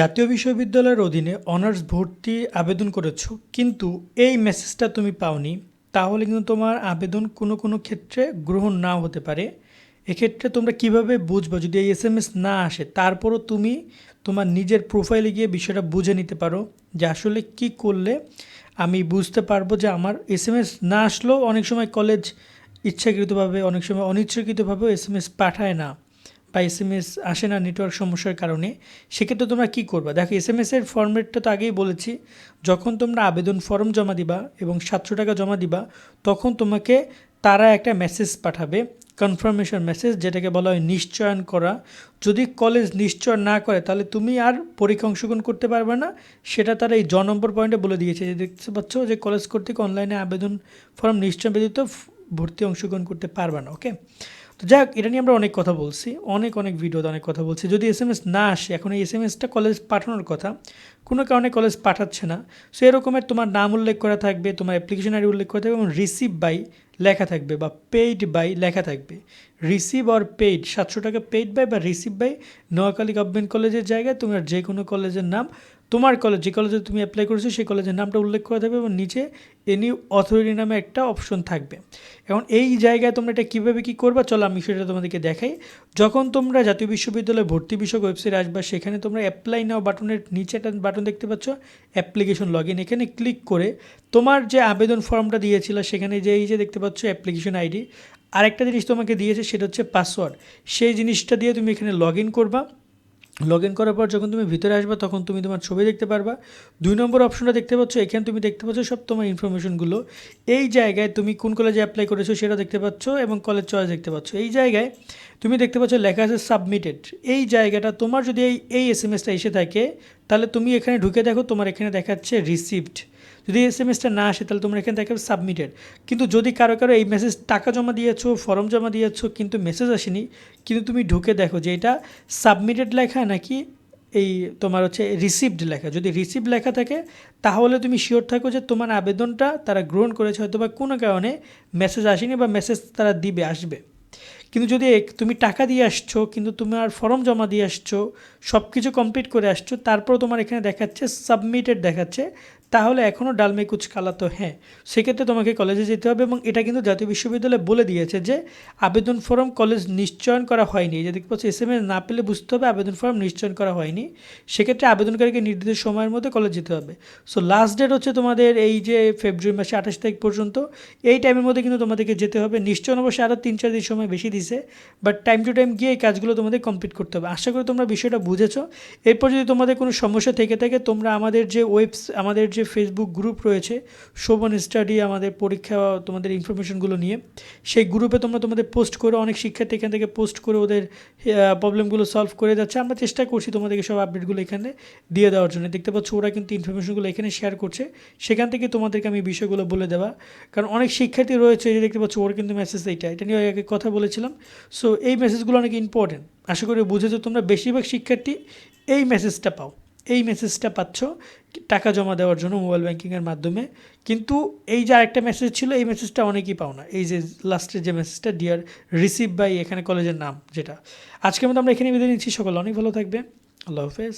জাতীয় বিশ্ববিদ্যালয়ের অধীনে অনার্স ভর্তি আবেদন করেছ, কিন্তু এই মেসেজটা তুমি পাওনি, তাহলে কিন্তু তোমার আবেদন কোনো কোনো ক্ষেত্রে গ্রহণ নাও হতে পারে। এক্ষেত্রে তোমরা কীভাবে বুঝবে যদি এই এস এম এস না আসে, তারপরও তুমি তোমার নিজের প্রোফাইলে গিয়ে বিষয়টা বুঝে নিতে পারো যে আসলে কি করলে আমি বুঝতে পারব যে আমার এস এম এস না আসলেও অনেক সময় কলেজ ইচ্ছাকৃতভাবে, অনেক সময় অনিচ্ছাকৃতভাবেও এস এম এস পাঠায় না। বা এস এম এস আসে না নেটওয়ার্ক সমস্যার কারণে, সেক্ষেত্রে তোমরা কী করবা? দেখো, এস এম এসের ফর্মেটটা তো আগেই বলেছি, যখন তোমরা আবেদন ফর্ম জমা দিবা এবং সাতশো টাকা জমা দিবা, তখন তোমাকে তারা একটা মেসেজ পাঠাবে কনফার্মেশন মেসেজ যেটাকে বলা হয় নিশ্চয়ন করা। যদি কলেজ নিশ্চয় না করে, তাহলে তুমি আর পরীক্ষা অংশগ্রহণ করতে পারবে না। সেটা তারা এই জ নম্বর পয়েন্টে বলে দিয়েছে। যে দেখতে পাচ্ছ যে কলেজ কর্তৃক অনলাইনে আবেদন ফর্ম নিশ্চয় ব্যতীত ভর্তি অংশগ্রহণ করতে পারবে না ওকে তো যাক, এটা নিয়ে আমরা অনেক কথা বলছি, অনেক অনেক ভিডিওতে অনেক কথা বলছি। যদি এস এম এস না আসে, এখন এই এস এম এসটা কলেজ পাঠানোর কথা, কোনো কারণে কলেজ পাঠাচ্ছে না। সো এরকমের তোমার নাম উল্লেখ করা থাকবে, তোমার অ্যাপ্লিকেশন আইডি উল্লেখ করা থাকবে এবং রিসিভ বাই লেখা থাকবে বা পেইড বাই লেখা থাকবে। রিসিভ অর পেইড সাতশো টাকা পেইড বাই বা রিসিভ বাই নোয়াখালী গভর্নমেন্ট কলেজের জায়গায় তোমার যে কোনো কলেজের নাম তোমার কলেজ যে কলেজে তুমি অ্যাপ্লাই করেছ, সেই কলেজের নামটা উল্লেখ করা থাকবে এবং নিচে এনি অথরিটি নামে একটা অপশন থাকবে। এখন এই জায়গায় তোমরা এটা কীভাবে কী করবা? চলো আমি সেটা তোমাদেরকে দেখাই। যখন তোমরা জাতীয় বিশ্ববিদ্যালয়ে ভর্তি বিষয়ক ওয়েবসাইট আসবা, সেখানে তোমরা অ্যাপ্লাই নাও বাটনের নিচে একটা বাটন দেখতে পাচ্ছ অ্যাপ্লিকেশন লগ ইন এখানে ক্লিক করে তোমার যে আবেদন ফর্মটা দিয়েছিল, সেখানে যে এই যে দেখতে পাচ্ছ অ্যাপ্লিকেশন আইডি আরেকটা জিনিস তোমাকে দিয়েছে, সেটা হচ্ছে পাসওয়ার্ড সেই জিনিসটা দিয়ে তুমি এখানে লগ ইন করবা। লগ ইন করার পর যখন তুমি ভিতরে আসবে, তখন তুমি তোমার ছবি দেখতে পারবা। দুই নম্বর অপশনটা দেখতে পাচ্ছ, এখানে তুমি দেখতে পাচ্ছ সব তোমার ইনফরমেশনগুলো এই জায়গায় তুমি কোন কলেজে অ্যাপ্লাই করেছ সেটা দেখতে পাচ্ছ এবং কলেজ চয়েস দেখতে পাচ্ছ। এই জায়গায় তুমি দেখতে পাচ্ছ লেখা আছে সাবমিটেড এই জায়গাটা তোমার যদি এই এই এস এম এসটা এসে থাকে, তাহলে তুমি এখানে ঢুকে দেখো, তোমার এখানে দেখাচ্ছে রিসিভড যদি এস এম এসটা না আসে, তাহলে তোমরা এখানে দেখাবে সাবমিটেড কিন্তু যদি কারও কারও এই মেসেজ টাকা জমা দিয়েছ ফর্ম জমা দিয়েছ, কিন্তু মেসেজ আসেনি, কিন্তু তুমি ঢুকে দেখো যে এটা সাবমিটেড লেখা নাকি এই তোমার হচ্ছে রিসিভড লেখা। যদি রিসিভ লেখা থাকে, তাহলে তুমি শিওর থাকো যে তোমার আবেদনটা তারা গ্রহণ করেছে হয়তো বা কোনো কারণে মেসেজ আসেনি বা মেসেজ তারা দিবে, আসবে। কিন্তু যদি তুমি টাকা দিয়ে আসছো, কিন্তু তোমার ফর্ম জমা দিয়ে আসছো সব কিছু কমপ্লিট করে আসছো তারপর তোমার এখানে দেখাচ্ছে সাবমিটেড দেখাচ্ছে তাহলে এখনও ডালমে কুচ কালা তো হ্যাঁ। সেক্ষেত্রে তোমাকে কলেজে যেতে হবে এবং এটা কিন্তু জাতীয় বিশ্ববিদ্যালয় বলে দিয়েছে যে আবেদন ফর্ম কলেজ নিশ্চয়ন করা হয়নি। যে দেখতে পাচ্ছি এস এম এস না পেলে বুঝতে হবে, আবেদন ফর্ম নিশ্চয়ন করা হয়নি। সেক্ষেত্রে আবেদনকারীকে নির্দিষ্ট সময়ের মধ্যে কলেজ যেতে হবে। সো লাস্ট ডেট হচ্ছে তোমাদের এই যে ফেব্রুয়ারি মাসে আঠাশ তারিখ পর্যন্ত। এই টাইমের মধ্যে কিন্তু তোমাদেরকে যেতে হবে। নিশ্চয়ন অবশ্যই আরও তিন চার দিন সময় বেশি দিছে বাট টাইম টু টাইম গিয়ে এই কাজগুলো তোমাদের কমপ্লিট করতে হবে। আশা করি তোমরা বিষয়টা বুঝেছ। এরপর যদি তোমাদের কোনো সমস্যা থেকে থাকে, তোমরা আমাদের যে ওয়েবস আমাদের যে ফেসবুক গ্রুপ রয়েছে, শোভন স্টাডি আমাদের পরীক্ষা, তোমাদের ইনফরমেশনগুলো নিয়ে, সেই গ্রুপে তোমরা তোমাদের পোস্ট করে, অনেক শিক্ষার্থী এখান থেকে পোস্ট করে ওদের প্রবলেমগুলো সলভ করে যাচ্ছে। আমরা চেষ্টা করছি তোমাদেরকে সব আপডেটগুলো এখানে দিয়ে দেওয়ার জন্য। দেখতে পাচ্ছ ওরা কিন্তু ইনফরমেশনগুলো এখানে শেয়ার করছে। সেখান থেকে তোমাদেরকে আমি বিষয়গুলো বলে দেওয়া। কারণ অনেক শিক্ষার্থী রয়েছে যে দেখতে পাচ্ছ ওর কিন্তু মেসেজ এইটা এটা নিয়ে আগে কথা বলেছিলাম। সো এই মেসেজগুলো অনেক ইম্পর্টেন্ট আশা করি বুঝেছ তোমরা। বেশিরভাগ শিক্ষার্থী এই মেসেজটা পাও। এই মেসেজটা পাচ্ছ, টাকা জমা দেওয়ার জন্য মোবাইল ব্যাঙ্কিংয়ের মাধ্যমে। কিন্তু এই যে আরেকটা মেসেজ ছিল, এই মেসেজটা অনেকেই পাও না। এই যে লাস্টের যে মেসেজটা ডিয়ার রিসিভ বাই এখানে কলেজের নাম যেটা। আজকের মতো আমরা এখানে বিদায় নিচ্ছি। সকল অনেক ভালো থাকবে আল্লাহ হাফেজ।